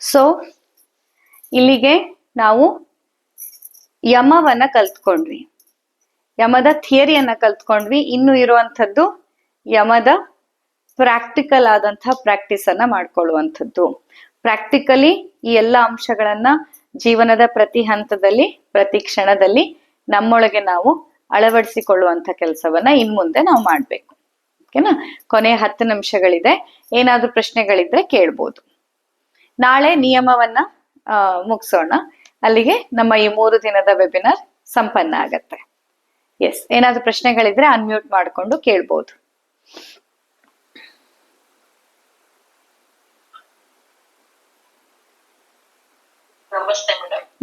So ಇಲ್ಲಿಗೆ ನಾವು ಯಮವನ್ನ ಕಲ್ತ್ಕೊಂಡ್ವಿ. ಯಮದ ಥಿಯರಿಯನ್ನ ಕಲ್ತ್ಕೊಂಡ್ವಿ. ಇನ್ನು ಇರುವಂಥದ್ದು ಯಮದ ಪ್ರಾಕ್ಟಿಕಲ್ ಆದಂತಹ ಪ್ರಾಕ್ಟೀಸ್ ಅನ್ನ ಮಾಡ್ಕೊಳ್ಳುವಂಥದ್ದು. ಪ್ರಾಕ್ಟಿಕಲಿ ಈ ಎಲ್ಲ ಅಂಶಗಳನ್ನ ಜೀವನದ ಪ್ರತಿ ಹಂತದಲ್ಲಿ, ಪ್ರತಿ ಕ್ಷಣದಲ್ಲಿ ನಮ್ಮೊಳಗೆ ನಾವು ಅಳವಡಿಸಿಕೊಳ್ಳುವಂತ ಕೆಲಸವನ್ನ ಇನ್ ಮುಂದೆ ನಾವು ಮಾಡ್ಬೇಕು. ಓಕೆನಾ? ಕೊನೆಯ ಹತ್ತು ನಿಮಿಷಗಳಿದೆ. ಏನಾದ್ರೂ ಪ್ರಶ್ನೆಗಳಿದ್ರೆ ಕೇಳ್ಬೋದು. ನಾಳೆ ನಿಯಮವನ್ನ ಮುಗಿಸೋಣ. ಅಲ್ಲಿಗೆ ನಮ್ಮ ಈ ಮೂರು ದಿನದ ವೆಬಿನಾರ್ ಸಂಪನ್ನ ಆಗತ್ತೆ. ಎಸ್ ಏನಾದ್ರೂ ಪ್ರಶ್ನೆಗಳಿದ್ರೆ ಅನ್ಮ್ಯೂಟ್ ಮಾಡ್ಕೊಂಡು ಕೇಳ್ಬೋದು.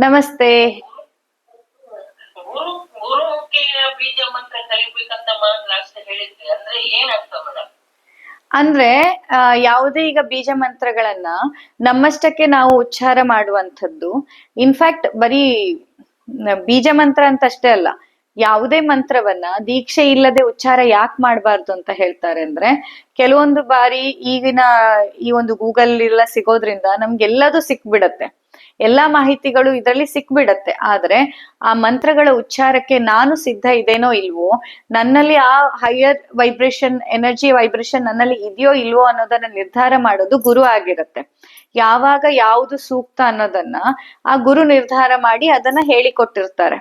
ನಮಸ್ತೆ ಬೀಜ ಮಂತ್ರ ಕಲಿಬೇಕಂತ ಲಾಸ್ಟ್ ಹೇಳಿದ್ರಿ. ಅಂದ್ರೆ ಏನರ್ಥ ಮೇಡಮ್ ಅಂದ್ರೆ ಯಾವುದೇ ಈಗ ಬೀಜ ಮಂತ್ರಗಳನ್ನ ನಮ್ಮಷ್ಟಕ್ಕೆ ನಾವು ಉಚ್ಚಾರ ಮಾಡುವಂಥದ್ದು. ಇನ್ಫ್ಯಾಕ್ಟ್ ಬರೀ ಬೀಜ ಮಂತ್ರ ಅಂತ ಅಷ್ಟೇ ಅಲ್ಲ, ಯಾವುದೇ ಮಂತ್ರವನ್ನ ದೀಕ್ಷೆ ಇಲ್ಲದೆ ಉಚ್ಚಾರ ಯಾಕೆ ಮಾಡಬಾರ್ದು ಅಂತ ಹೇಳ್ತಾರೆ ಅಂದ್ರೆ, ಕೆಲವೊಂದು ಬಾರಿ ಈಗಿನ ಈ ಒಂದು ಗೂಗಲ್ ಎಲ್ಲ ಸಿಗೋದ್ರಿಂದ ನಮ್ಗೆಲ್ಲದೂ ಸಿಕ್ಬಿಡತ್ತೆ. ಎಲ್ಲಾ ಮಾಹಿತಿಗಳು ಇದರಲ್ಲಿ ಸಿಕ್ಬಿಡತ್ತೆ. ಆದ್ರೆ ಆ ಮಂತ್ರಗಳ ಉಚ್ಚಾರಕ್ಕೆ ನಾನು ಸಿದ್ಧ ಇದೇನೋ ಇಲ್ವೋ, ನನ್ನಲ್ಲಿ ಆ ಹೈಯರ್ ವೈಬ್ರೇಷನ್ ಎನರ್ಜಿ ವೈಬ್ರೇಷನ್ ನನ್ನಲ್ಲಿ ಇದೆಯೋ ಇಲ್ವೋ ಅನ್ನೋದನ್ನ ನಿರ್ಧಾರ ಮಾಡೋದು ಗುರು ಆಗಿರುತ್ತೆ. ಯಾವಾಗ ಯಾವುದು ಸೂಕ್ತ ಅನ್ನೋದನ್ನ ಆ ಗುರು ನಿರ್ಧಾರ ಮಾಡಿ ಅದನ್ನ ಹೇಳಿಕೊಟ್ಟಿರ್ತಾರೆ.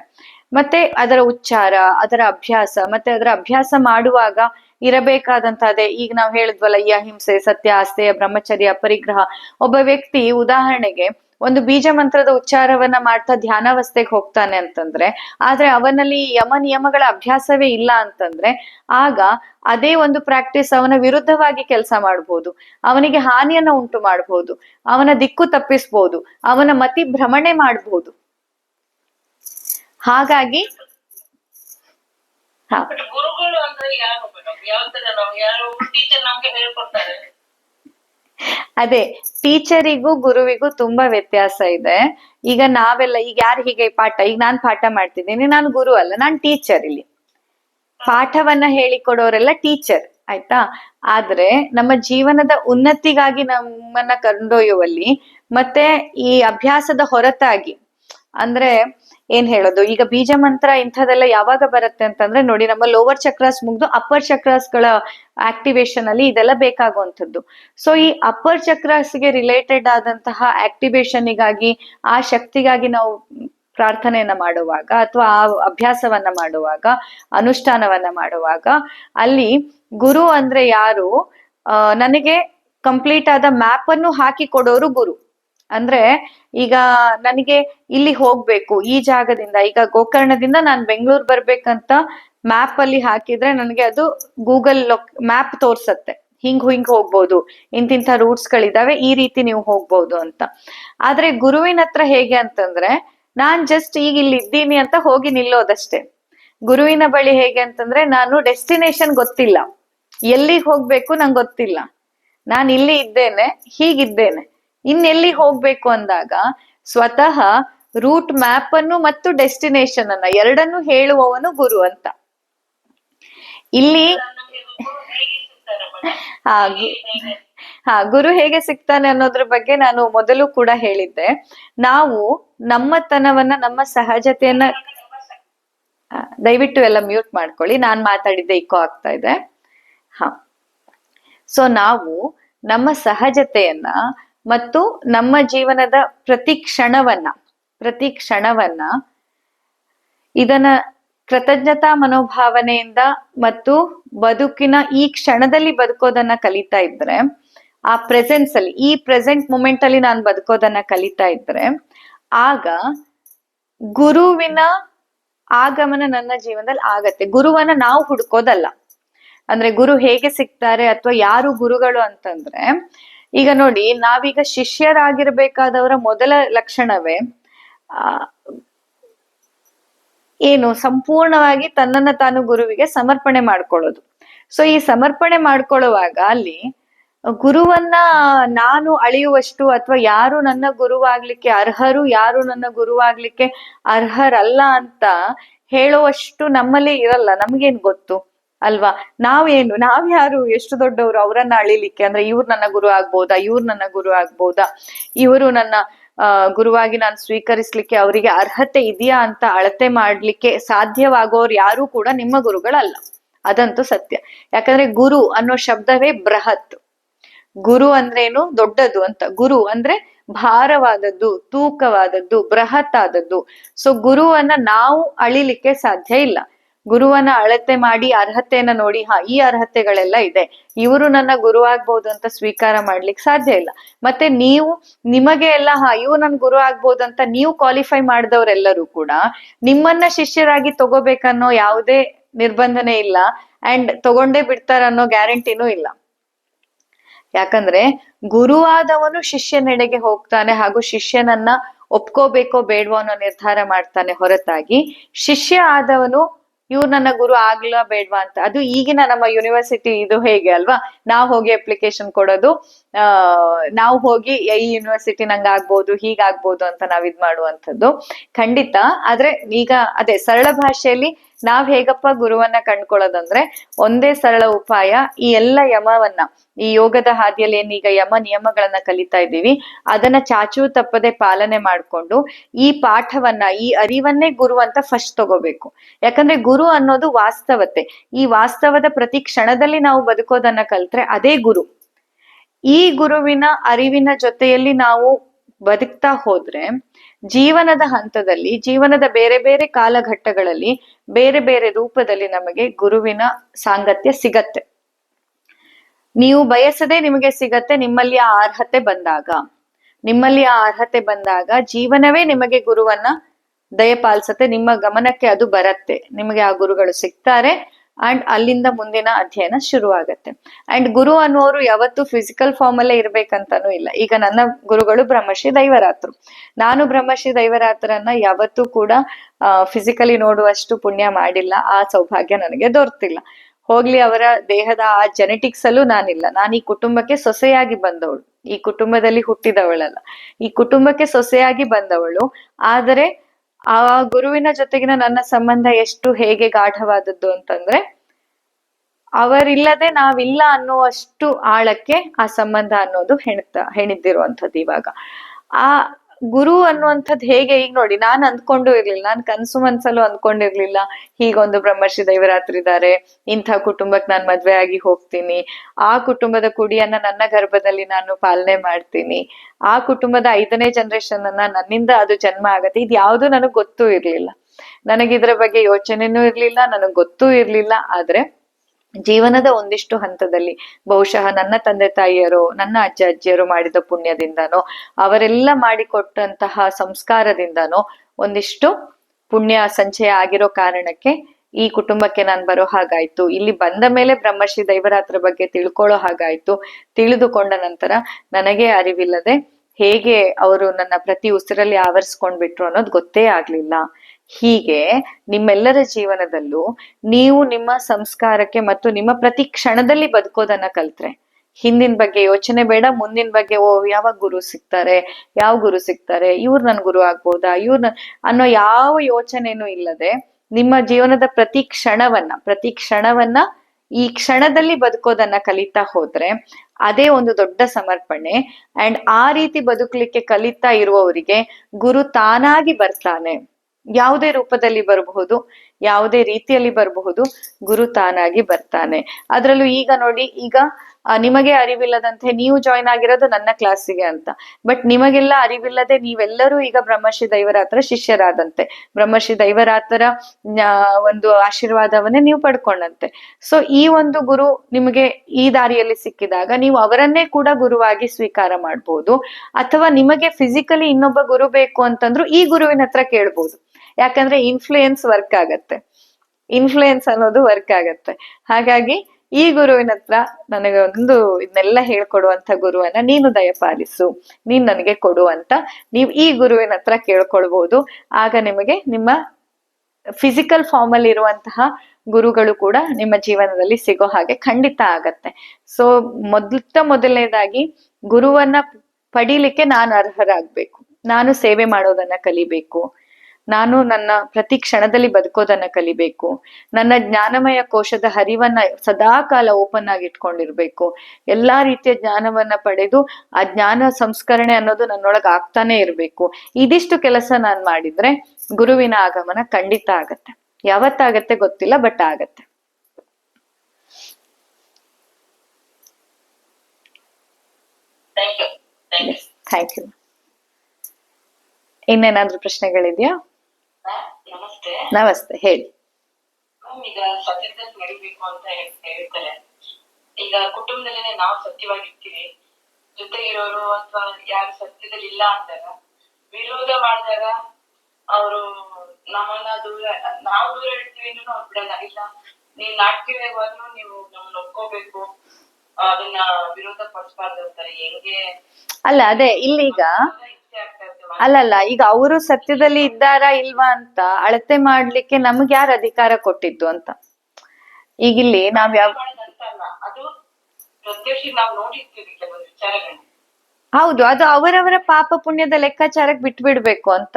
ಮತ್ತೆ ಅದರ ಉಚ್ಚಾರ, ಅದರ ಅಭ್ಯಾಸ, ಮತ್ತೆ ಅದರ ಅಭ್ಯಾಸ ಮಾಡುವಾಗ ಇರಬೇಕಾದಂತ ಅದೇ ಈಗ ನಾವು ಹೇಳಿದ್ವಲ್ಲ, ಈ ಅಹಿಂಸೆ, ಸತ್ಯ, ಆಸ್ತೆಯ, ಬ್ರಹ್ಮಚರ್ಯ, ಪರಿಗ್ರಹ, ಒಬ್ಬ ವ್ಯಕ್ತಿ ಉದಾಹರಣೆಗೆ ಒಂದು ಬೀಜ ಮಂತ್ರದ ಉಚ್ಚಾರವನ್ನ ಮಾಡ್ತಾ ಧ್ಯಾನಾವಸ್ಥೆಗೆ ಹೋಗ್ತಾನೆ ಅಂತಂದ್ರೆ, ಆದ್ರೆ ಅವನಲ್ಲಿ ಯಮ ನಿಯಮಗಳ ಅಭ್ಯಾಸವೇ ಇಲ್ಲ ಅಂತಂದ್ರೆ, ಆಗ ಅದೇ ಒಂದು ಪ್ರಾಕ್ಟೀಸ್ ಅವನ ವಿರುದ್ಧವಾಗಿ ಕೆಲಸ ಮಾಡಬಹುದು ಅವನಿಗೆ ಹಾನಿಯನ್ನ ಉಂಟು ಮಾಡಬಹುದು ಅವನ ದಿಕ್ಕು ತಪ್ಪಿಸ್ಬೋದು. ಅವನ ಮತಿ ಭ್ರಮಣೆ ಮಾಡಬಹುದು ಹಾಗಾಗಿ ಹಾ. ಗುರುಗಳು ಅಂದ್ರೆ ಯಾರು ಯಾವ ತರ ಯಾರು ಟೀಚರ್ ನಮ್ಗೆ ಹೇಳ್ಕೊಡ್ತಾರೆ? ಅದೇ ಟೀಚರಿಗೂ ಗುರುವಿಗೂ ತುಂಬಾ ವ್ಯತ್ಯಾಸ ಇದೆ. ಈಗ ನಾವೆಲ್ಲ, ಈಗ ಯಾರು ಹೀಗೆ ಪಾಠ, ಈಗ ನಾನ್ ಪಾಠ ಮಾಡ್ತಿದ್ದೀನಿ, ನಾನು ಗುರು ಅಲ್ಲ, ನಾನ್ ಟೀಚರ್ ಇಲ್ಲಿ. ಪಾಠವನ್ನ ಹೇಳಿಕೊಡೋರೆಲ್ಲ ಟೀಚರ್ ಆಯ್ತಾ? ಆದ್ರೆ, ನಮ್ಮ ಜೀವನದ ಉನ್ನತಿಗಾಗಿ ನಮ್ಮನ್ನ ಕಂಡೊಯ್ಯುವಲ್ಲಿ ಮತ್ತೆ ಈ ಅಭ್ಯಾಸದ ಹೊರತಾಗಿ, ಅಂದ್ರೆ ಏನ್ ಹೇಳೋದು? ಈಗ ಬೀಜ ಮಂತ್ರ ಇಂಥದೆಲ್ಲ ಯಾವಾಗ ಬರುತ್ತೆ ಅಂತಂದ್ರೆ ನೋಡಿ, ನಮ್ಮ ಲೋವರ್ ಚಕ್ರಾಸ್ ಮುಗ್ದು ಅಪ್ಪರ್ ಚಕ್ರಾಸ್ಗಳ ಆಕ್ಟಿವೇಶನ್ ಅಲ್ಲಿ ಇದೆಲ್ಲ ಬೇಕಾಗುವಂಥದ್ದು. ಸೊ ಈ ಅಪ್ಪರ್ ಚಕ್ರಾಸ್ಗೆ ರಿಲೇಟೆಡ್ ಆದಂತಹ ಆಕ್ಟಿವೇಶನ್ಗಾಗಿ ಆ ಶಕ್ತಿಗಾಗಿ ನಾವು ಪ್ರಾರ್ಥನೆಯನ್ನ ಮಾಡುವಾಗ ಅಥವಾ ಆ ಅಭ್ಯಾಸವನ್ನ ಮಾಡುವಾಗ, ಅನುಷ್ಠಾನವನ್ನ ಮಾಡುವಾಗ, ಅಲ್ಲಿ ಗುರು ಅಂದ್ರೆ ಯಾರು? ನನಗೆ ಕಂಪ್ಲೀಟ್ ಆದ ಮ್ಯಾಪ್ ಅನ್ನು ಹಾಕಿ ಕೊಡೋರು ಗುರು. ಅಂದ್ರೆ ಈಗ ನನಗೆ ಇಲ್ಲಿ ಹೋಗ್ಬೇಕು ಈ ಜಾಗದಿಂದ, ಈಗ ಗೋಕರ್ಣದಿಂದ ನಾನು ಬೆಂಗಳೂರು ಬರ್ಬೇಕಂತ ಮ್ಯಾಪ್ ಅಲ್ಲಿ ಹಾಕಿದ್ರೆ ನನಗೆ ಅದು ಗೂಗಲ್ ಮ್ಯಾಪ್ ತೋರ್ಸತ್ತೆ. ಹಿಂಗ್ ಹಿಂಗ್ ಹೋಗ್ಬೋದು. ಇಂತಿಂತ ರೂಟ್ಸ್ ಗಳಿದಾವೆ, ಈ ರೀತಿ ನೀವು ಹೋಗ್ಬೋದು ಅಂತ. ಆದ್ರೆ ಗುರುವಿನ ಹತ್ರ ಹೇಗೆ ಅಂತಂದ್ರೆ, ನಾನ್ ಜಸ್ಟ್ ಈಗ ಇಲ್ಲಿ ಇದ್ದೀನಿ ಅಂತ ಹೋಗಿ ನಿಲ್ಲೋದಷ್ಟೇ. ಗುರುವಿನ ಬಳಿ ಹೇಗೆ ಅಂತಂದ್ರೆ, ನಾನು ಡೆಸ್ಟಿನೇಷನ್ ಗೊತ್ತಿಲ್ಲ. ಎಲ್ಲಿಗೆ ಹೋಗ್ಬೇಕು ನಂಗೆ ಗೊತ್ತಿಲ್ಲ. ನಾನು ಇಲ್ಲಿ ಇದ್ದೇನೆ, ಹೀಗಿದ್ದೇನೆ. ಇನ್ನೆಲ್ಲಿ ಹೋಗ್ಬೇಕು ಅಂದಾಗ ಸ್ವತಃ ರೂಟ್ ಮ್ಯಾಪ್ ಅನ್ನು ಮತ್ತು ಡೆಸ್ಟಿನೇಷನ್ ಅನ್ನ ಎರಡನ್ನು ಹೇಳುವವನು ಗುರು ಅಂತ. ಇಲ್ಲಿ ಹಾ ಗುರು ಹೇಗೆ ಸಿಗ್ತಾನೆ ಅನ್ನೋದ್ರ ಬಗ್ಗೆ ನಾನು ಮೊದಲು ಕೂಡ ಹೇಳಿದ್ದೆ. ನಾವು ನಮ್ಮತನವನ್ನ, ನಮ್ಮ ಸಹಜತೆಯನ್ನ ದಯವಿಟ್ಟು ಎಲ್ಲ ಮ್ಯೂಟ್ ಮಾಡ್ಕೊಳ್ಳಿ. ನಾನ್ ಮಾತಾಡಿದ್ದೆ ಇಕೋ ಆಗ್ತಾ ಇದೆ. ಹಾ. ಸೊ ನಾವು ನಮ್ಮ ಸಹಜತೆಯನ್ನ ಮತ್ತು ನಮ್ಮ ಜೀವನದ ಪ್ರತಿ ಕ್ಷಣವನ್ನ ಪ್ರತಿ ಕ್ಷಣವನ್ನ ಇದನ್ನ ಕೃತಜ್ಞತಾ ಮನೋಭಾವನೆಯಿಂದ ಮತ್ತು ಬದುಕಿನ ಈ ಕ್ಷಣದಲ್ಲಿ ಬದುಕೋದನ್ನ ಕಲಿತಾ ಇದ್ರೆ, ಆ ಪ್ರೆಸೆನ್ಸ್ ಅಲ್ಲಿ, ಈ ಪ್ರೆಸೆಂಟ್ ಮೂಮೆಂಟ್ ಅಲ್ಲಿ ನಾನು ಬದುಕೋದನ್ನ ಕಲಿತಾ ಇದ್ರೆ, ಆಗ ಗುರುವಿನ ಆಗಮನ ನನ್ನ ಜೀವನದಲ್ಲಿ ಆಗತ್ತೆ. ಗುರುವನ್ನ ನಾವು ಹುಡ್ಕೋದಲ್ಲ. ಅಂದ್ರೆ ಗುರು ಹೇಗೆ ಸಿಗ್ತಾರೆ ಅಥವಾ ಯಾರು ಗುರುಗಳು ಅಂತಂದ್ರೆ ಈಗ ನೋಡಿ, ನಾವೀಗ ಶಿಷ್ಯರಾಗಿರ್ಬೇಕಾದವರ ಮೊದಲ ಲಕ್ಷಣವೇ ಏನು ಸಂಪೂರ್ಣವಾಗಿ ತನ್ನನ್ನ ತಾನು ಗುರುವಿಗೆ ಸಮರ್ಪಣೆ ಮಾಡ್ಕೊಳ್ಳೋದು. ಸೊ ಈ ಸಮರ್ಪಣೆ ಮಾಡ್ಕೊಳ್ಳುವಾಗ ಅಲ್ಲಿ ಗುರುವನ್ನ ನಾನು ಅಳಿಯುವಷ್ಟು ಅಥವಾ ಯಾರು ನನ್ನ ಗುರುವಾಗ್ಲಿಕ್ಕೆ ಅರ್ಹರು, ಯಾರು ನನ್ನ ಗುರುವಾಗ್ಲಿಕ್ಕೆ ಅರ್ಹರಲ್ಲ ಅಂತ ಹೇಳುವಷ್ಟು ನಮ್ಮಲ್ಲಿ ಇರಲ್ಲ, ನಮ್ಗೇನ್ ಗೊತ್ತು? ಅಲ್ವಾ? ನಾವೇನು, ನಾವ್ಯಾರು ಎಷ್ಟು ದೊಡ್ಡವರು ಅವರನ್ನ ಅಳಿಲಿಕ್ಕೆ? ಅಂದ್ರೆ ಇವ್ರು ನನ್ನ ಗುರು ಆಗ್ಬೋದಾ? ಇವ್ರು ನನ್ನ ಗುರು ಆಗ್ಬೋದಾ? ಇವರು ನನ್ನ ಗುರುವಾಗಿ ನಾನು ಸ್ವೀಕರಿಸ್ಲಿಕ್ಕೆ ಅವರಿಗೆ ಅರ್ಹತೆ ಇದೆಯಾ ಅಂತ ಅಳತೆ ಮಾಡ್ಲಿಕ್ಕೆ ಸಾಧ್ಯವಾಗೋರು ಯಾರು ಕೂಡ ನಿಮ್ಮ ಗುರುಗಳಲ್ಲ. ಅದಂತೂ ಸತ್ಯ. ಯಾಕಂದ್ರೆ ಗುರು ಅನ್ನೋ ಶಬ್ದವೇ ಬೃಹತ್. ಗುರು ಅಂದ್ರೇನು ದೊಡ್ಡದು ಅಂತ. ಗುರು ಅಂದ್ರೆ ಭಾರವಾದದ್ದು, ತೂಕವಾದದ್ದು ಬೃಹತ್ ಆದದ್ದು ಸೊ ಗುರುವನ್ನ ನಾವು ಅಳಿಲಿಕ್ಕೆ ಸಾಧ್ಯ ಇಲ್ಲ. ಗುರುವನ್ನ ಅಳತೆ ಮಾಡಿ ಅರ್ಹತೆಯನ್ನ ನೋಡಿ, ಹಾ, ಈ ಅರ್ಹತೆಗಳೆಲ್ಲ ಇದೆ. ಇವರು ನನ್ನ ಗುರು ಆಗ್ಬಹುದು ಅಂತ ಸ್ವೀಕಾರ ಮಾಡ್ಲಿಕ್ಕೆ ಸಾಧ್ಯ ಇಲ್ಲ. ಮತ್ತೆ ನೀವು, ನಿಮಗೆ ಎಲ್ಲ, ಹಾ, ಇವ್ರು ನನ್ ಗುರು ಆಗ್ಬಹುದು ಅಂತ ನೀವು ಕ್ವಾಲಿಫೈ ಮಾಡಿದವರೆಲ್ಲರೂ ಕೂಡ ನಿಮ್ಮನ್ನ ಶಿಷ್ಯರಾಗಿ ತಗೋಬೇಕನ್ನೋ ಯಾವುದೇ ನಿರ್ಬಂಧನೆ ಇಲ್ಲ. ಅಂಡ್ ತಗೊಂಡೇ ಬಿಡ್ತಾರ ಅನ್ನೋ ಗ್ಯಾರಂಟಿನೂ ಇಲ್ಲ. ಯಾಕಂದ್ರೆ ಗುರುವಾದವನು ಶಿಷ್ಯನೆಡೆಗೆ ಹೋಗ್ತಾನೆ ಹಾಗೂ ಶಿಷ್ಯನನ್ನ ಒಪ್ಕೋಬೇಕೋ ಬೇಡವೋ ಅನ್ನೋ ನಿರ್ಧಾರ ಮಾಡ್ತಾನೆ ಹೊರತಾಗಿ. ಶಿಷ್ಯ ಆದವನು ಇವ್ರು ನನ್ನ ಗುರು ಆಗ್ಲಾ ಬೇಡ್ವಾ ಅಂತ. ಅದು ಈಗಿನ ನಮ್ಮ ಯೂನಿವರ್ಸಿಟಿ ಇದು ಹೇಗೆ ಅಲ್ವಾ? ನಾವು ಹೋಗಿ ಅಪ್ಲಿಕೇಶನ್ ಕೊಡೋದು ನಾವು ಹೋಗಿ ಈ ಯೂನಿವರ್ಸಿಟಿ ನಂಗೆ ಆಗ್ಬೋದು ಹೀಗಾಗ್ಬೋದು ಅಂತ ನಾವ್ ಇದ್ ಮಾಡುವಂಥದ್ದು. ಖಂಡಿತ. ಆದ್ರೆ ಈಗ ಅದೇ ಸರಳ ಭಾಷೆಯಲ್ಲಿ ನಾವ್ ಹೇಗಪ್ಪ ಗುರುವನ್ನ ಕಂಡ್ಕೊಳ್ಳೋದಂದ್ರೆ ಒಂದೇ ಸರಳ ಉಪಾಯ, ಈ ಎಲ್ಲ ಯಮವನ್ನ, ಈ ಯೋಗದ ಹಾದಿಯಲ್ಲಿ ಏನೀಗ ಯಮ ನಿಯಮಗಳನ್ನ ಕಲಿತಾ ಇದ್ದೀವಿ, ಅದನ್ನ ಚಾಚೂ ತಪ್ಪದೆ ಪಾಲನೆ ಮಾಡ್ಕೊಂಡು ಈ ಪಾಠವನ್ನ, ಈ ಅರಿವನ್ನೇ ಗುರು ಅಂತ ಫಸ್ಟ್ ತಗೋಬೇಕು. ಯಾಕಂದ್ರೆ ಗುರು ಅನ್ನೋದು ವಾಸ್ತವತೆ. ಈ ವಾಸ್ತವದ ಪ್ರತಿ ಕ್ಷಣದಲ್ಲಿ ನಾವು ಬದುಕೋದನ್ನ ಕಲ್ತ್ರೆ ಅದೇ ಗುರು. ಈ ಗುರುವಿನ ಅರಿವಿನ ಜೊತೆಯಲ್ಲಿ ನಾವು ಬದುಕ್ತಾ ಹೋದ್ರೆ ಜೀವನದ ಹಂತದಲ್ಲಿ, ಜೀವನದ ಬೇರೆ ಬೇರೆ ಕಾಲಘಟ್ಟಗಳಲ್ಲಿ ಬೇರೆ ಬೇರೆ ರೂಪದಲ್ಲಿ ನಮಗೆ ಗುರುವಿನ ಸಾಂಗತ್ಯ ಸಿಗತ್ತೆ. ನೀವು ಬಯಸದೆ ನಿಮಗೆ ಸಿಗತ್ತೆ ನಿಮ್ಮಲ್ಲಿ ಆ ಅರ್ಹತೆ ಬಂದಾಗ. ನಿಮ್ಮಲ್ಲಿ ಆ ಅರ್ಹತೆ ಬಂದಾಗ ಜೀವನವೇ ನಿಮಗೆ ಗುರುವನ್ನ ದಯಪಾಲಿಸತ್ತೆ, ನಿಮ್ಮ ಗಮನಕ್ಕೆ ಅದು ಬರತ್ತೆ. ನಿಮಗೆ ಆ ಗುರುಗಳು ಸಿಗ್ತಾರೆ ಅಂಡ್ ಅಲ್ಲಿಂದ ಮುಂದಿನ ಅಧ್ಯಯನ ಶುರುವಾಗತ್ತೆ. ಅಂಡ್ ಗುರು ಅನ್ನೋರು ಯಾವತ್ತು ಫಿಸಿಕಲ್ ಫಾರ್ಮ್ ಅಲ್ಲೇ ಇರ್ಬೇಕಂತಾನು ಇಲ್ಲ. ಈಗ ನನ್ನ ಗುರುಗಳು ಬ್ರಹ್ಮಶ್ರೀ ದೈವರಾತ್ರು. ನಾನು ಬ್ರಹ್ಮಶ್ರೀ ದೈವರಾತ್ರನ್ನ ಯಾವತ್ತೂ ಕೂಡ ಫಿಸಿಕಲಿ ನೋಡುವಷ್ಟು ಪುಣ್ಯ ಮಾಡಿಲ್ಲ. ಆ ಸೌಭಾಗ್ಯ ನನಗೆ ದೊರೆತಿಲ್ಲ. ಹೋಗ್ಲಿ ಅವರ ದೇಹದ ಆ ಜೆನೆಟಿಕ್ಸ್ ಅಲ್ಲೂ ನಾನಿಲ್ಲ. ನಾನು ಈ ಕುಟುಂಬಕ್ಕೆ ಸೊಸೆಯಾಗಿ ಬಂದವಳು. ಈ ಕುಟುಂಬದಲ್ಲಿ ಹುಟ್ಟಿದವಳಲ್ಲ. ಈ ಕುಟುಂಬಕ್ಕೆ ಸೊಸೆಯಾಗಿ ಬಂದವಳು. ಆದರೆ ಆ ಗುರುವಿನ ಜೊತೆಗಿನ ನನ್ನ ಸಂಬಂಧ ಎಷ್ಟು ಹೇಗೆ ಗಾಢವಾದದ್ದು ಅಂತಂದ್ರೆ, ಅವರಿಲ್ಲದೆ ನಾವಿಲ್ಲ ಅನ್ನುವಷ್ಟು ಆಳಕ್ಕೆ ಆ ಸಂಬಂಧ ಅನ್ನೋದು ಹೆಣ್ತ ಹೆಣಿದಿರುವಂಥದ್ದು ಇವಾಗ. ಆ ಗುರು ಅನ್ನುವಂಥದ್ದು ಹೇಗೆ ಈಗ ನೋಡಿ, ನಾನ್ ಅಂದ್ಕೊಂಡು ಇರ್ಲಿಲ್ಲ, ನಾನ್ ಕನ್ಸು ಮನ್ಸಲ್ಲೂ ಅಂದ್ಕೊಂಡಿರ್ಲಿಲ್ಲ ಹೀಗೊಂದು ಬ್ರಹ್ಮರ್ಷಿ ದೈವರಾತ್ರಿ ಇದ್ದಾರೆ ಇಂಥ ಕುಟುಂಬಕ್ಕೆ ನಾನ್ ಮದ್ವೆ ಆಗಿ ಹೋಗ್ತೀನಿ. ಆ ಕುಟುಂಬದ ಕುಡಿಯನ್ನ ನನ್ನ ಗರ್ಭದಲ್ಲಿ ನಾನು ಪಾಲನೆ ಮಾಡ್ತೀನಿ. ಆ ಕುಟುಂಬದ ಐದನೇ ಜನರೇಷನ್ ಅನ್ನ ನನ್ನಿಂದ ಅದು ಜನ್ಮ ಆಗತ್ತೆ. ಇದು ಯಾವುದು ನನಗ್ ಗೊತ್ತೂ ಇರ್ಲಿಲ್ಲ. ನನಗಿದ್ರ ಬಗ್ಗೆ ಯೋಚನೆನೂ ಇರ್ಲಿಲ್ಲ, ನನಗ್ ಗೊತ್ತೂ ಇರ್ಲಿಲ್ಲ. ಆದ್ರೆ ಜೀವನದ ಒಂದಿಷ್ಟು ಹಂತದಲ್ಲಿ ಬಹುಶಃ ನನ್ನ ತಂದೆ ತಾಯಿಯರು, ನನ್ನ ಅಜ್ಜ ಅಜ್ಜಿಯರು ಮಾಡಿದ ಪುಣ್ಯದಿಂದನೋ, ಅವರೆಲ್ಲ ಮಾಡಿಕೊಟ್ಟಂತಹ ಸಂಸ್ಕಾರದಿಂದನೋ ಒಂದಿಷ್ಟು ಪುಣ್ಯ ಸಂಚಯ ಆಗಿರೋ ಕಾರಣಕ್ಕೆ ಈ ಕುಟುಂಬಕ್ಕೆ ನಾನು ಬರೋ ಹಾಗಾಯ್ತು. ಇಲ್ಲಿ ಬಂದ ಮೇಲೆ ಬ್ರಹ್ಮಶ್ರೀ ದೈವರಾತ್ರ ಬಗ್ಗೆ ತಿಳ್ಕೊಳ್ಳೋ ಹಾಗಾಯ್ತು. ತಿಳಿದುಕೊಂಡ ನಂತರ ನನಗೆ ಅರಿವಿಲ್ಲದೆ ಹೇಗೆ ಅವರು ನನ್ನ ಪ್ರತಿ ಉಸಿರಲ್ಲಿ ಆವರಿಸ್ಕೊಂಡ್ಬಿಟ್ರು ಅನ್ನೋದು ಗೊತ್ತೇ ಆಗ್ಲಿಲ್ಲ. ಹೀಗೆ ನಿಮ್ಮೆಲ್ಲರ ಜೀವನದಲ್ಲೂ ನೀವು ನಿಮ್ಮ ಸಂಸ್ಕಾರಕ್ಕೆ ಮತ್ತು ನಿಮ್ಮ ಪ್ರತಿ ಕ್ಷಣದಲ್ಲಿ ಬದುಕೋದನ್ನ ಕಲ್ತ್ರೆ. ಹಿಂದಿನ ಬಗ್ಗೆ ಯೋಚನೆ ಬೇಡ, ಮುಂದಿನ ಬಗ್ಗೆ ಓ, ಯಾವ ಗುರು ಸಿಗ್ತಾರೆ, ಯಾವ ಗುರು ಸಿಗ್ತಾರೆ, ಇವ್ರು ನನ್ ಗುರು ಆಗ್ಬೋದಾ, ಇವ್ರ ಅನ್ನೋ ಯಾವ ಯೋಚನೆನೂ ಇಲ್ಲದೆ ನಿಮ್ಮ ಜೀವನದ ಪ್ರತಿ ಕ್ಷಣವನ್ನ ಪ್ರತಿ ಕ್ಷಣವನ್ನ ಈ ಕ್ಷಣದಲ್ಲಿ ಬದುಕೋದನ್ನ ಕಲಿತಾ ಹೋದ್ರೆ ಅದೇ ಒಂದು ದೊಡ್ಡ ಸಮರ್ಪಣೆ. ಅಂಡ್ ಆ ರೀತಿ ಬದುಕಲಿಕ್ಕೆ ಕಲಿತಾ ಇರುವವರಿಗೆ ಗುರು ತಾನಾಗಿ ಬರ್ತಾನೆ. ಯಾವುದೇ ರೂಪದಲ್ಲಿ ಬರಬಹುದು, ಯಾವುದೇ ರೀತಿಯಲ್ಲಿ ಬರಬಹುದು, ಗುರು ತಾನಾಗಿ ಬರ್ತಾನೆ. ಅದರಲ್ಲೂ ಈಗ ನೋಡಿ, ಈಗ ನಿಮಗೆ ಅರಿವಿಲ್ಲದಂತೆ ನೀವು ಜಾಯ್ನ್ ಆಗಿರೋದು ನನ್ನ ಕ್ಲಾಸಿಗೆ ಅಂತ. ಬಟ್ ನಿಮಗೆಲ್ಲ ಅರಿವಿಲ್ಲದೆ ನೀವೆಲ್ಲರೂ ಈಗ ಬ್ರಹ್ಮಶ್ರೀ ದೈವರಾತ್ರ ಶಿಷ್ಯರಾದಂತೆ. ಬ್ರಹ್ಮಶ್ರೀ ದೈವರಾತ್ರ ಒಂದು ಆಶೀರ್ವಾದವನ್ನೇ ನೀವು ಪಡ್ಕೊಂಡಂತೆ. ಸೊ ಈ ಒಂದು ಗುರು ನಿಮಗೆ ಈ ದಾರಿಯಲ್ಲಿ ಸಿಕ್ಕಿದಾಗ ನೀವು ಅವರನ್ನೇ ಕೂಡ ಗುರುವಾಗಿ ಸ್ವೀಕಾರ ಮಾಡ್ಬೋದು. ಅಥವಾ ನಿಮಗೆ ಫಿಸಿಕಲಿ ಇನ್ನೊಬ್ಬ ಗುರು ಬೇಕು ಅಂತಂದ್ರು ಈ ಗುರುವಿನ ಹತ್ರ ಕೇಳ್ಬೋದು. ಯಾಕಂದ್ರೆ ಇನ್ಫ್ಲೂಯೆನ್ಸ್ ವರ್ಕ್ ಆಗತ್ತೆ. ಇನ್ಫ್ಲೂಯೆನ್ಸ್ ಅನ್ನೋದು ವರ್ಕ್ ಆಗತ್ತೆ. ಹಾಗಾಗಿ ಈ ಗುರುವಿನ ಹತ್ರ ನನಗೆ ಒಂದು ಇದನ್ನೆಲ್ಲ ಹೇಳ್ಕೊಡುವಂತ ಗುರುವನ್ನ ನೀನು ದಯಪಾಲಿಸು. ನೀನ್ ನನಗೆ ಕೊಡು ಅಂತ ನೀವು ಈ ಗುರುವಿನ ಹತ್ರ ಕೇಳ್ಕೊಳ್ಬಹುದು ಆಗ ನಿಮಗೆ ನಿಮ್ಮ ಫಿಸಿಕಲ್ ಫಾರ್ಮ್ ಅಲ್ಲಿ ಇರುವಂತಹ ಗುರುಗಳು ಕೂಡ ನಿಮ್ಮ ಜೀವನದಲ್ಲಿ ಸಿಗೋ ಹಾಗೆ ಖಂಡಿತ ಆಗತ್ತೆ. ಸೊ ಮೊದಲ ಮೊದಲನೇದಾಗಿ ಗುರುವನ್ನ ಪಡೀಲಿಕ್ಕೆ ನಾನು ಅರ್ಹರಾಗ್ಬೇಕು. ನಾನು ಸೇವೆ ಮಾಡೋದನ್ನ ಕಲಿಬೇಕು. ನಾನು ನನ್ನ ಪ್ರತಿ ಕ್ಷಣದಲ್ಲಿ ಬದುಕೋದನ್ನ ಕಲಿಬೇಕು. ನನ್ನ ಜ್ಞಾನಮಯ ಕೋಶದ ಹರಿವನ್ನ ಸದಾ ಕಾಲ ಓಪನ್ ಆಗಿ ಇಟ್ಕೊಂಡಿರ್ಬೇಕು. ಎಲ್ಲಾ ರೀತಿಯ ಜ್ಞಾನವನ್ನ ಪಡೆದು ಆ ಜ್ಞಾನ ಸಂಸ್ಕರಣೆ ಅನ್ನೋದು ನನ್ನೊಳಗೆ ಆಗ್ತಾನೆ ಇರ್ಬೇಕು. ಇದಿಷ್ಟು ಕೆಲಸ ನಾನ್ ಮಾಡಿದ್ರೆ ಗುರುವಿನ ಆಗಮನ ಖಂಡಿತ ಆಗತ್ತೆ. ಯಾವತ್ತಾಗತ್ತೆ ಗೊತ್ತಿಲ್ಲ ಬಟ್ ಆಗತ್ತೆ. ಥ್ಯಾಂಕ್ ಯು ಇನ್ನೇನಾದ್ರೂ ಪ್ರಶ್ನೆಗಳಿದ್ಯಾ? ನಮಸ್ತೆ. ನಮಸ್ತೆ ಹೇಳಿ. ಮ್ಯಾಮ್ ಈಗ ಸತ್ಯತೆ ನಡಿಬೇಕು ಅಂತ ಹೇಳ್ತಾರೆ. ಈಗ ಕುಟುಂಬದಲ್ಲೇನೆ ನಾವು ಸತ್ಯವಾಗಿರ್ತೀವಿ. ಜೊತೆಗಿರೋರು ಅಥವಾ ಯಾರು ಸತ್ಯದಲ್ಲಿ ಇಲ್ಲ ಅಂದಾಗ ವಿರೋಧ ಮಾಡಿದಾಗ ಅವರು ನಮ್ಮನ್ನ ದೂರ ನಾವು ದೂರ ಇಡ್ತೀವಿ ಅಂದ್ರೂ ಅವ್ರು ಬಿಡಲ್ಲ. ಇಲ್ಲ ನೀವು ನಾಟಕೀಯವಾದ್ರೂ ನೀವು ನಮ್ಮನ್ನ ಒಪ್ಕೋಬೇಕು. ಅದನ್ನ ವಿರೋಧ ಪಡಿಸ್ಬಾರ್ದು ಅಂತಾರೆ. ಹೆಂಗೆ? ಅಲ್ಲ ಅದೇ ಇಲ್ಲೀಗ ಅಲ್ಲಲ್ಲ ಈಗ ಅವರು ಸತ್ಯದಲ್ಲಿ ಇದ್ದಾರಾ ಇಲ್ವಾ ಅಂತ ಅಳತೆ ಮಾಡ್ಲಿಕ್ಕೆ ನಮ್ಗೆ ಯಾರು ಅಧಿಕಾರ ಕೊಟ್ಟಿದ್ದು ಅಂತ? ಈಗ ಇಲ್ಲಿ ನಾವ್ ಯಾವ ಹೌದು ಅದು ಅವರವರ ಪಾಪ ಪುಣ್ಯದ ಲೆಕ್ಕಾಚಾರಕ್ಕೆ ಬಿಟ್ಬಿಡ್ಬೇಕು ಅಂತ.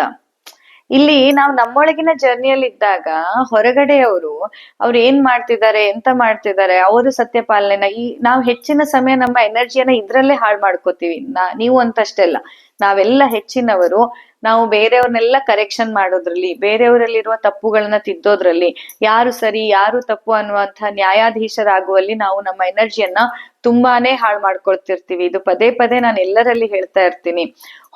ಇಲ್ಲಿ ನಾವು ನಮ್ಮೊಳಗಿನ ಜರ್ನಿಯಲ್ಲಿ ಇದ್ದಾಗ ಹೊರಗಡೆಯವರು ಅವ್ರು ಏನ್ ಮಾಡ್ತಿದ್ದಾರೆ ಎಂತ ಮಾಡ್ತಿದ್ದಾರೆ ಅವರು ಸತ್ಯ ಪಾಲನೆನ ಈ ನಾವು ಹೆಚ್ಚಿನ ಸಮಯ ನಮ್ಮ ಎನರ್ಜಿಯನ್ನ ಇದ್ರಲ್ಲೇ ಹಾಳು ಮಾಡ್ಕೋತೀವಿ. ನಾ ನೀವು ಅಂತಷ್ಟೇ ಅಲ್ಲ. ನಾವೆಲ್ಲ ಹೆಚ್ಚಿನವರು, ನಾವು ಬೇರೆಯವ್ರನ್ನೆಲ್ಲ ಕರೆಕ್ಷನ್ ಮಾಡೋದ್ರಲ್ಲಿ, ಬೇರೆಯವರಲ್ಲಿರುವ ತಪ್ಪುಗಳನ್ನ ತಿದ್ದೋದ್ರಲ್ಲಿ, ಯಾರು ಸರಿ, ಯಾರು ತಪ್ಪು ಅನ್ನುವಂತಹ ನ್ಯಾಯಾಧೀಶರಾಗುವಲ್ಲಿ ನಾವು ನಮ್ಮ ಎನರ್ಜಿಯನ್ನ ತುಂಬಾನೇ ಹಾಳು ಮಾಡ್ಕೊಳ್ತಿರ್ತೀವಿ. ಇದು ಪದೇ ಪದೇ ನಾನು ಎಲ್ಲರಲ್ಲಿ ಹೇಳ್ತಾ ಇರ್ತೀನಿ.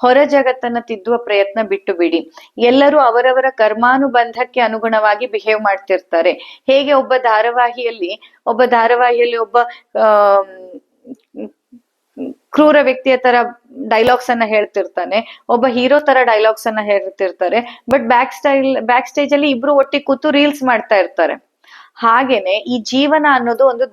ಹೊರ ಜಗತ್ತನ್ನ ತಿದ್ದುವ ಪ್ರಯತ್ನ ಬಿಟ್ಟು ಬಿಡಿ. ಎಲ್ಲರೂ ಅವರವರ ಕರ್ಮಾನುಬಂಧಕ್ಕೆ ಅನುಗುಣವಾಗಿ ಬಿಹೇವ್ ಮಾಡ್ತಿರ್ತಾರೆ. ಹೇಗೆ ಒಬ್ಬ ಧಾರಾವಾಹಿಯಲ್ಲಿ ಒಬ್ಬ ಧಾರಾವಾಹಿಯಲ್ಲಿ ಒಬ್ಬ ಕ್ರೂರ ವ್ಯಕ್ತಿಯ ತರ ಡೈಲಾಗ್ಸ್ ಅನ್ನ ಹೇಳ್ತಿರ್ತಾನೆ. ಒಬ್ಬ ಹೀರೋ ತರ ಡೈಲಾಗ್ಸ್ ಅನ್ನ ಹೇಳ್ತಿರ್ತಾರೆ. But back style back stage ಅಲ್ಲಿ ಇಬ್ರು ಒಟ್ಟಿಗೆ ಕೂತು ರೀಲ್ಸ್ ಮಾಡ್ತಾ ಇರ್ತಾರೆ. ಹಾಗೇನೆ ಈ ಜೀವನ ಅನ್ನೋದು ಒಂದು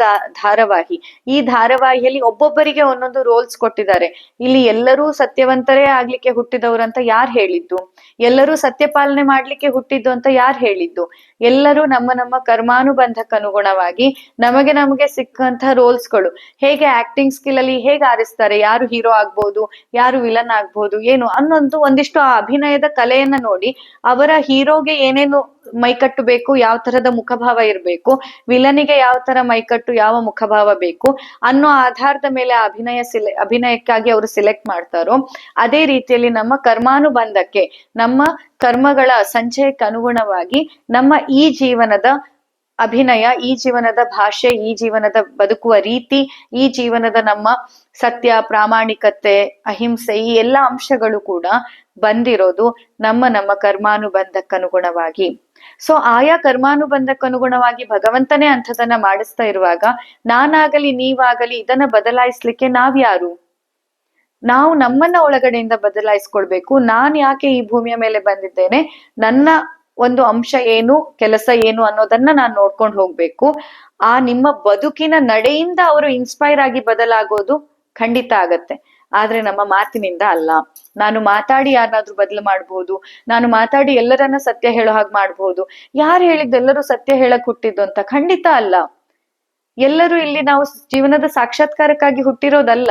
ಧಾರಾವಾಹಿ. ಈ ಧಾರಾವಾಹಿಯಲ್ಲಿ ಒಬ್ಬೊಬ್ಬರಿಗೆ ಒಂದೊಂದು ರೋಲ್ಸ್ ಕೊಟ್ಟಿದ್ದಾರೆ. ಇಲ್ಲಿ ಎಲ್ಲರೂ ಸತ್ಯವಂತರೇ ಆಗ್ಲಿಕ್ಕೆ ಹುಟ್ಟಿದವರು ಅಂತ ಯಾರು ಹೇಳಿದ್ದು? ಎಲ್ಲರೂ ಸತ್ಯ ಪಾಲನೆ ಮಾಡ್ಲಿಕ್ಕೆ ಹುಟ್ಟಿದ್ದು ಅಂತ ಯಾರು ಹೇಳಿದ್ದು? ಎಲ್ಲರೂ ನಮ್ಮ ನಮ್ಮ ಕರ್ಮಾನುಬಂಧಕ್ಕನುಗುಣವಾಗಿ ನಮಗೆ ನಮಗೆ ಸಿಕ್ಕಂತಹ ರೋಲ್ಸ್ಗಳು ಹೇಗೆ ಆಕ್ಟಿಂಗ್ ಸ್ಕಿಲ್ ಅಲ್ಲಿ ಹೇಗೆ ಆರಿಸ್ತಾರೆ, ಯಾರು ಹೀರೋ ಆಗ್ಬೋದು, ಯಾರು ವಿಲನ್ ಆಗ್ಬೋದು, ಏನು ಅನ್ನೊಂದು ಒಂದಿಷ್ಟು ಆ ಅಭಿನಯದ ಕಲೆಯನ್ನ ನೋಡಿ ಅವರ ಹೀರೋಗೆ ಏನೇನು ಮೈಕಟ್ಟು ಬೇಕು, ಯಾವ ತರದ ಮುಖಭಾವ ಇರಬೇಕು ವಿಲನಿಗೆ ಯಾವ ತರ ಮೈಕಟ್ಟು, ಯಾವ ಮುಖಭಾವ ಬೇಕು ಅನ್ನೋ ಆಧಾರದ ಮೇಲೆ ಅಭಿನಯ ಸಿಲೆ ಅಭಿನಯಕ್ಕಾಗಿ ಅವರು ಸಿಲೆಕ್ಟ್ ಮಾಡ್ತಾರೋ, ಅದೇ ರೀತಿಯಲ್ಲಿ ನಮ್ಮ ಕರ್ಮಾನುಬಂಧಕ್ಕೆ, ನಮ್ಮ ಕರ್ಮಗಳ ಸಂಚಯಕ್ಕೆ ಅನುಗುಣವಾಗಿ ನಮ್ಮ ಈ ಜೀವನದ ಅಭಿನಯ, ಈ ಜೀವನದ ಭಾಷೆ, ಈ ಜೀವನದ ಬದುಕುವ ರೀತಿ, ಈ ಜೀವನದ ನಮ್ಮ ಸತ್ಯ, ಪ್ರಾಮಾಣಿಕತೆ, ಅಹಿಂಸೆ ಈ ಎಲ್ಲ ಅಂಶಗಳು ಕೂಡ ಬಂದಿರೋದು ನಮ್ಮ ನಮ್ಮ ಕರ್ಮಾನುಬಂಧಕ್ಕನುಗುಣವಾಗಿ. ಸೊ ಆಯಾ ಕರ್ಮಾನುಬಂಧಕ್ಕನುಗುಣವಾಗಿ ಭಗವಂತನೇ ಅಂಥದನ್ನ ಮಾಡಿಸ್ತಾ ಇರುವಾಗ ನಾನಾಗಲಿ ನೀವಾಗಲಿ ಇದನ್ನ ಬದಲಾಯಿಸ್ಲಿಕ್ಕೆ ನಾವ್ಯಾರು? ನಾವು ನಮ್ಮನ್ನ ಒಳಗಡೆಯಿಂದ ಬದಲಾಯಿಸ್ಕೊಳ್ಬೇಕು. ನಾನ್ ಯಾಕೆ ಈ ಭೂಮಿಯ ಮೇಲೆ ಬಂದಿದ್ದೇನೆ? ನನ್ನ ಒಂದು ಅಂಶ ಏನು, ಕೆಲಸ ಏನು ಅನ್ನೋದನ್ನ ನಾನು ನೋಡ್ಕೊಂಡು ಹೋಗ್ಬೇಕು. ಆ ನಿಮ್ಮ ಬದುಕಿನ ನಡೆಯಿಂದ ಅವರು ಇನ್ಸ್ಪೈರ್ ಆಗಿ ಬದಲಾಗೋದು ಖಂಡಿತ ಆಗತ್ತೆ. ಆದ್ರೆ ನಮ್ಮ ಮಾತಿನಿಂದ ಅಲ್ಲ. ನಾನು ಮಾತಾಡಿ ಯಾರನ್ನಾದ್ರೂ ಬದಲು ಮಾಡಬಹುದು ನಾನು ಮಾತಾಡಿ ಎಲ್ಲರನ್ನ ಸತ್ಯ ಹೇಳೋ ಹಾಗೆ ಮಾಡಬಹುದು ಯಾರು ಹೇಳಿದ್ದು ಎಲ್ಲರೂ ಸತ್ಯ ಹೇಳಕ್ ಹುಟ್ಟಿದ್ದು ಅಂತ ಖಂಡಿತ ಅಲ್ಲ. ಎಲ್ಲರೂ ಇಲ್ಲಿ ನಾವು ಜೀವನದ ಸಾಕ್ಷಾತ್ಕಾರಕ್ಕಾಗಿ ಹುಟ್ಟಿರೋದಲ್ಲ.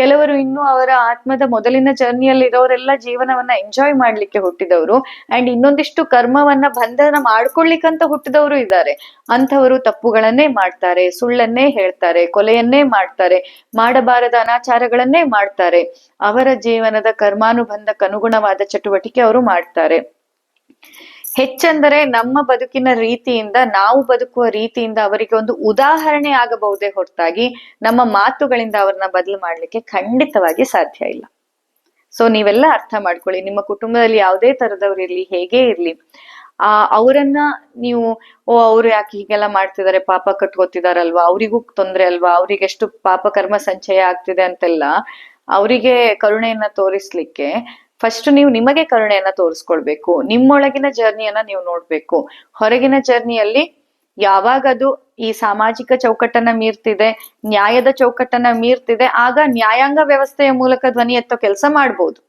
ಕೆಲವರು ಇನ್ನು ಅವರ ಆತ್ಮದ ಮೊದಲಿನ ಜರ್ನಿಯಲ್ಲಿ ಇರೋರೆಲ್ಲ ಜೀವನವನ್ನ ಎಂಜಾಯ್ ಮಾಡ್ಲಿಕ್ಕೆ ಹುಟ್ಟಿದವರು. ಅಂಡ್ ಇನ್ನೊಂದಿಷ್ಟು ಕರ್ಮವನ್ನ ಬಂಧನ ಮಾಡ್ಕೊಳ್ಲಿಕ್ಕಂತ ಹುಟ್ಟಿದವರು ಇದ್ದಾರೆ. ಅಂಥವರು ತಪ್ಪುಗಳನ್ನೇ ಮಾಡ್ತಾರೆ, ಸುಳ್ಳನ್ನೇ ಹೇಳ್ತಾರೆ, ಕೊಲೆಯನ್ನೇ ಮಾಡ್ತಾರೆ, ಮಾಡಬಾರದ ಅನಾಚಾರಗಳನ್ನೇ ಮಾಡ್ತಾರೆ. ಅವರ ಜೀವನದ ಕರ್ಮಾನುಬಂಧಕ್ಕನುಗುಣವಾದ ಚಟುವಟಿಕೆ ಅವರು ಮಾಡ್ತಾರೆ. ಹೆಚ್ಚೆಂದರೆ ನಮ್ಮ ಬದುಕಿನ ರೀತಿಯಿಂದ, ನಾವು ಬದುಕುವ ರೀತಿಯಿಂದ ಅವರಿಗೆ ಒಂದು ಉದಾಹರಣೆ ಆಗಬಹುದೇ ಹೊರತಾಗಿ ನಮ್ಮ ಮಾತುಗಳಿಂದ ಅವ್ರನ್ನ ಬದಲು ಮಾಡ್ಲಿಕ್ಕೆ ಖಂಡಿತವಾಗಿ ಸಾಧ್ಯ ಇಲ್ಲ. ಸೊ ನೀವೆಲ್ಲ ಅರ್ಥ ಮಾಡ್ಕೊಳ್ಳಿ. ನಿಮ್ಮ ಕುಟುಂಬದಲ್ಲಿ ಯಾವುದೇ ತರದವ್ರು ಇರ್ಲಿ, ಹೇಗೆ ಇರ್ಲಿ, ಆ, ಅವರನ್ನ ನೀವು, ಓ, ಅವ್ರು ಯಾಕೆ ಹೀಗೆಲ್ಲ ಮಾಡ್ತಿದ್ದಾರೆ, ಪಾಪ ಕಟ್ಕೋತಿದಾರಲ್ವಾ ಅವರಿಗೂ ತೊಂದ್ರೆ ಅಲ್ವಾ, ಅವ್ರಿಗೆ ಎಷ್ಟು ಪಾಪ ಕರ್ಮ ಸಂಚಯ ಆಗ್ತಿದೆ ಅಂತೆಲ್ಲ, ಅವರಿಗೆ ಕರುಣೆಯನ್ನ ತೋರಿಸ್ಲಿಕ್ಕೆ ಫಸ್ಟ್ ನೀವು ನಿಮಗೆ ಕರುಣೆಯನ್ನ ತೋರಿಸ್ಕೊಳ್ಬೇಕು. ನಿಮ್ಮೊಳಗಿನ ಜರ್ನಿಯನ್ನ ನೀವು ನೋಡ್ಬೇಕು. ಹೊರಗಿನ ಜರ್ನಿಯಲ್ಲಿ ಯಾವಾಗ ಅದು ಈ ಸಾಮಾಜಿಕ ಚೌಕಟ್ಟನ್ನ ಮೀರ್ತಿದೆ, ನ್ಯಾಯದ ಚೌಕಟ್ಟನ್ನ ಮೀರ್ತಿದೆ, ಆಗ ನ್ಯಾಯಾಂಗ ವ್ಯವಸ್ಥೆಯ ಮೂಲಕ ಧ್ವನಿ ಎತ್ತೋ ಕೆಲಸ ಮಾಡ್ಬೋದು.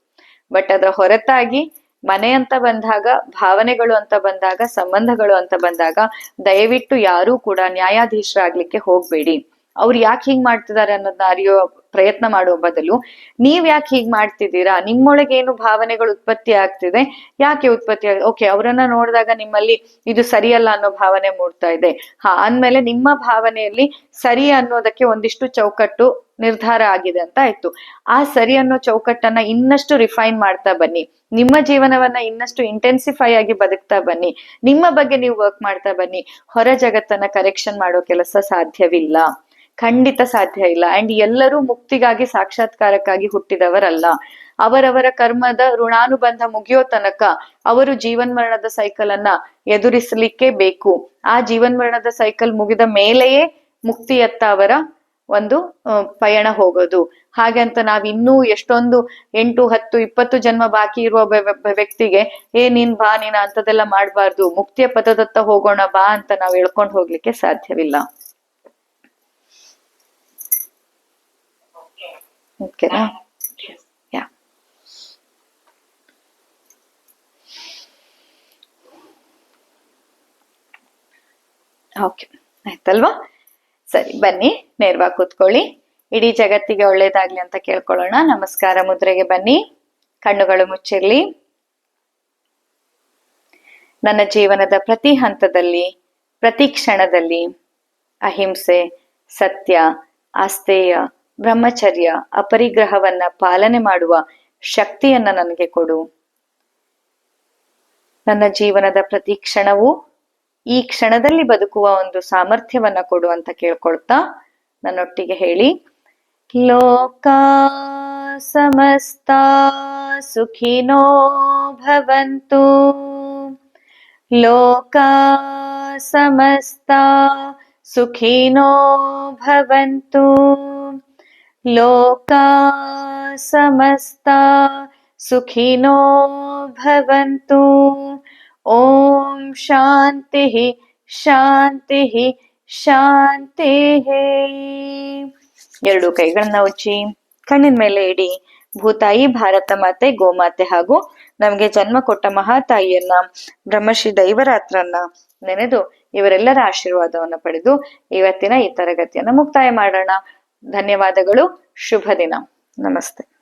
ಬಟ್ ಅದರ ಹೊರತಾಗಿ ಮನೆ ಅಂತ ಬಂದಾಗ, ಭಾವನೆಗಳು ಅಂತ ಬಂದಾಗ, ಸಂಬಂಧಗಳು ಅಂತ ಬಂದಾಗ ದಯವಿಟ್ಟು ಯಾರೂ ಕೂಡ ನ್ಯಾಯಾಧೀಶರಾಗ್ಲಿಕ್ಕೆ ಹೋಗ್ಬೇಡಿ. ಅವ್ರು ಯಾಕೆ ಹಿಂಗ್ ಮಾಡ್ತಿದ್ದಾರೆ ಅನ್ನೋದನ್ನ ಅರಿಯೋ ಪ್ರಯತ್ನ ಮಾಡುವ ಬದಲು ನೀವ್ ಯಾಕೆ ಹೀಗ್ ಮಾಡ್ತಿದ್ದೀರಾ? ನಿಮ್ಮೊಳಗೆ ಏನು ಭಾವನೆಗಳು ಉತ್ಪತ್ತಿ ಆಗ್ತಿದೆ? ಯಾಕೆ ಉತ್ಪತ್ತಿ ಆಗ, ಓಕೆ, ಅವರನ್ನ ನೋಡಿದಾಗ ನಿಮ್ಮಲ್ಲಿ ಇದು ಸರಿಯಲ್ಲ ಅನ್ನೋ ಭಾವನೆ ಮೂಡ್ತಾ ಇದೆ. ಹಾ, ಅಂದ್ಮೇಲೆ ನಿಮ್ಮ ಭಾವನೆಯಲ್ಲಿ ಸರಿ ಅನ್ನೋದಕ್ಕೆ ಒಂದಿಷ್ಟು ಚೌಕಟ್ಟು ನಿರ್ಧಾರ ಆಗಿದೆ ಅಂತ ಆಯ್ತು. ಆ ಸರಿ ಅನ್ನೋ ಚೌಕಟ್ಟನ್ನ ಇನ್ನಷ್ಟು ರಿಫೈನ್ ಮಾಡ್ತಾ ಬನ್ನಿ. ನಿಮ್ಮ ಜೀವನವನ್ನ ಇನ್ನಷ್ಟು ಇಂಟೆನ್ಸಿಫೈ ಆಗಿ ಬದುಕ್ತಾ ಬನ್ನಿ. ನಿಮ್ಮ ಬಗ್ಗೆ ನೀವು ವರ್ಕ್ ಮಾಡ್ತಾ ಬನ್ನಿ. ಹೊರ ಜಗತ್ತನ್ನ ಕರೆಕ್ಷನ್ ಮಾಡೋ ಕೆಲಸ ಸಾಧ್ಯವಿಲ್ಲ. ಖಂಡಿತ ಸಾಧ್ಯ ಇಲ್ಲ. ಅಂಡ್ ಎಲ್ಲರೂ ಮುಕ್ತಿಗಾಗಿ, ಸಾಕ್ಷಾತ್ಕಾರಕ್ಕಾಗಿ ಹುಟ್ಟಿದವರಲ್ಲ. ಅವರವರ ಕರ್ಮದ ಋಣಾನುಬಂಧ ಮುಗಿಯೋ ತನಕ ಅವರು ಜೀವನ್ಮರಣದ ಸೈಕಲ್ ಅನ್ನ ಎದುರಿಸಲಿಕ್ಕೆ ಬೇಕು. ಆ ಜೀವನ್ಮರಣದ ಸೈಕಲ್ ಮುಗಿದ ಮೇಲೆಯೇ ಮುಕ್ತಿಯತ್ತ ಅವರ ಒಂದು ಪಯಣ ಹೋಗೋದು. ಹಾಗೆ ಅಂತ ನಾವ್ ಇನ್ನೂ ಎಷ್ಟೊಂದು ಎಂಟು, ಹತ್ತು, ಇಪ್ಪತ್ತು ಜನ್ಮ ಬಾಕಿ ಇರುವ ವ್ಯಕ್ತಿಗೆ, ಏ, ನೀನ್ ಬಾ, ನೀನ್ ಅಂತದೆಲ್ಲ ಮಾಡಬಾರ್ದು. ಮುಕ್ತಿಯ ಪದದತ್ತ ಹೋಗೋಣ, ಬಾ ಅಂತ ನಾವ್ ಹೇಳ್ಕೊಂಡು ಹೋಗ್ಲಿಕ್ಕೆ ಸಾಧ್ಯವಿಲ್ಲ. Okay Ja. ಓಕೆ ಆಯ್ತಲ್ವಾ? ಸರಿ ಬನ್ನಿ. ನೇರವಾಗಿ ಕೂತ್ಕೊಳ್ಳಿ. ಇಡೀ ಜಗತ್ತಿಗೆ ಒಳ್ಳೇದಾಗ್ಲಿ ಅಂತ ಕೇಳ್ಕೊಳ್ಳೋಣ. ನಮಸ್ಕಾರ ಮುದ್ರೆಗೆ ಬನ್ನಿ. ಕಣ್ಣುಗಳು ಮುಚ್ಚಿರ್ಲಿ. ನನ್ನ ಜೀವನದ ಪ್ರತಿ ಹಂತದಲ್ಲಿ ಪ್ರತಿ ಕ್ಷಣದಲ್ಲಿ ಅಹಿಂಸೆ ಸತ್ಯ ಆಸ್ತೇಯ ಬ್ರಹ್ಮಚರ್ಯ ಅಪರಿಗ್ರಹವನ್ನ ಪಾಲನೆ ಮಾಡುವ ಶಕ್ತಿಯನ್ನ ನನಗೆ ಕೊಡು. ನನ್ನ ಜೀವನದ ಪ್ರತಿ ಕ್ಷಣವೂ ಈ ಕ್ಷಣದಲ್ಲಿ ಬದುಕುವ ಒಂದು ಸಾಮರ್ಥ್ಯವನ್ನ ಕೊಡು ಅಂತ ಕೇಳ್ಕೊಳ್ತಾ ನನ್ನೊಟ್ಟಿಗೆ ಹೇಳಿ. ಲೋಕ ಸಮಸ್ತ ಸುಖಿನೋ ಭವಂತು. ಲೋಕ ಸಮಸ್ತ ಸುಖಿನೋ ಭವಂತು. ಲೋಕ ಸಮಸ್ತ ಸುಖಿನೋ ಭವಂತು ಓಂ ಶಾಂತಿ ಶಾಂತಿ ಶಾಂತಿ ಎರಡು ಕೈಗಳನ್ನ ಉಚ್ಚಿ, ಕಣ್ಣಿನ ಮೇಲೆ ಇಡಿ. ಭೂತಾಯಿ, ಭಾರತ ಮಾತೆ, ಗೋಮಾತೆ ಹಾಗೂ ನಮಗೆ ಜನ್ಮ ಕೊಟ್ಟ ಮಹಾತಾಯಿಯನ್ನ, ಬ್ರಹ್ಮಶ್ರೀ ದೈವರಾತ್ರನ್ನ ನೆನೆದು ಇವರೆಲ್ಲರ ಆಶೀರ್ವಾದವನ್ನ ಪಡೆದು ಇವತ್ತಿನ ಈ ತರಗತಿಯನ್ನ ಮುಕ್ತಾಯ ಮಾಡೋಣ. ಧನ್ಯವಾದಗಳು. ಶುಭ ದಿನ. ನಮಸ್ತೆ.